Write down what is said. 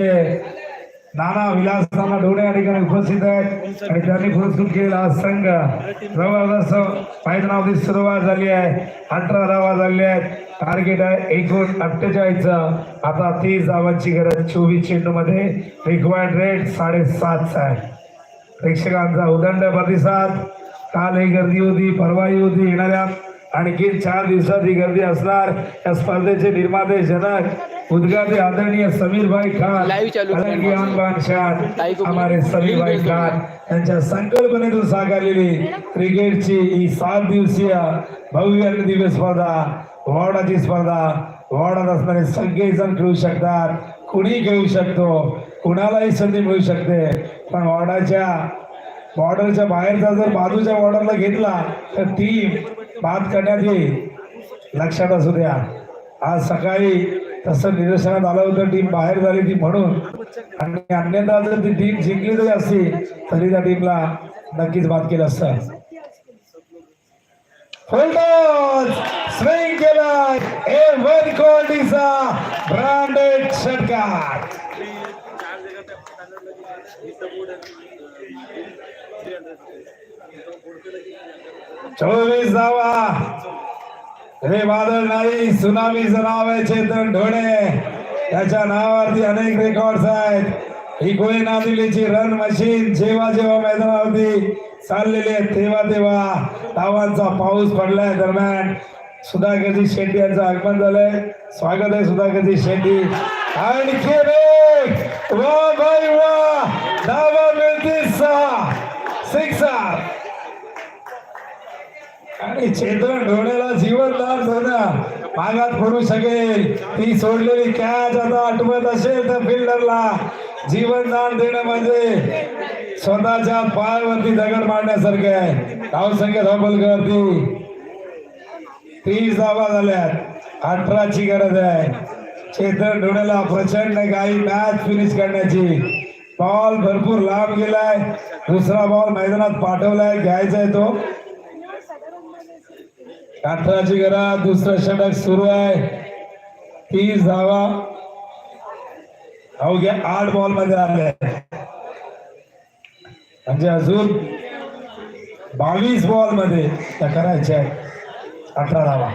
नाना विलास नाना डोळे या ठिकाणी उपस्थित आहेत आणि त्यांनी पुरस्कृत केलेला हा संघ. जबरदस्त मैदानावरती सुरुवात झाली आहे. अठरा धावा झाले आहेत. टार्गेट आहे एकूण अठ्ठेचाळीसचा आता तीस धावांची गरज चोवीस चेंडू मध्ये रिक्वायर्ड रेट साडेसातचा आहे. प्रेक्षकांचा उदंड प्रतिसाद. काल ही गर्दी होती परवाही होती येणाऱ्या आणखी चार दिवसात ही गर्दी असणार. या स्पर्धेचे निर्माते जनक उद्गाते आदरणीय समीर भाई खान को हमारे समीर भाई खान यांच्या संकल्पनेतून साकारलेली क्रिकेटची ही सात दिवसीय भव्य आणि दिव्य स्पर्धा वॉर्डाची स्पर्धा वॉर्डात असणारे सगळे जण खेळू शकतात. कुणी खेळू शकतो कुणालाही संधी मिळू शकते पण वॉर्डाच्या बॉर्डरच्या बाहेरचा जर बाजूच्या बॉर्डरला घेतला तर टीम बाद करण्यात येईल. लक्षात असू द्या. आज सकाळी तसं निदर्शनात आलं होतं टीम बाहेर झाली ती म्हणून. आणि अन्यथा जर ती टीम जिंकली जरी असती तरी त्या टीमला नक्कीच बाद केलं असतं. स्विंग केला. ए वन क्वालिटीचा ब्रँडेड षटकार चोवीस धावा. हे बादल नाही सुनामीचं नाव आहे चेतन ढोणे. त्याच्या नावावरती अनेक रेकॉर्ड आहेत. ही कोयना दिल्लीची रन मशीन जेव्हा जेव्हा मैदानावरती चाललेली आहे तेव्हा तेव्हा धावांचा पाऊस पडलाय दरम्यान. सुधाकरजी शेट्टी यांचं आगमन झालंय. स्वागत आहे सुधाकरजी शेट्टी. आणखी वा भाई वा. धावा. आणि चेतन ढोण्याला जीवन दान झाला. मागात पडू शकेल. ती सोडलेली कॅच आता आठवत असेल तर फिल्डरला. जीवनदान देणं म्हणजे स्वतःच्या पायावरती दगड मारण्यासारखे आहे. धावसंख्या धावलकरती तीस धावा झाल्यात. अठराची गरज आहे. चेतन ढोण्याला प्रचंड काही मॅच फिनिश करण्याची. बॉल भरपूर लांब गेलाय. दुसरा बॉल मैदानात पाठवलाय. घ्यायचा आहे तो. अठराची गरज दुसरं षटक सुरू आहे. तीस धावा अवघ्या आठ बॉलमध्ये आले. म्हणजे अजून बावीस बॉलमध्ये त्या करायच्या अठरा धावा.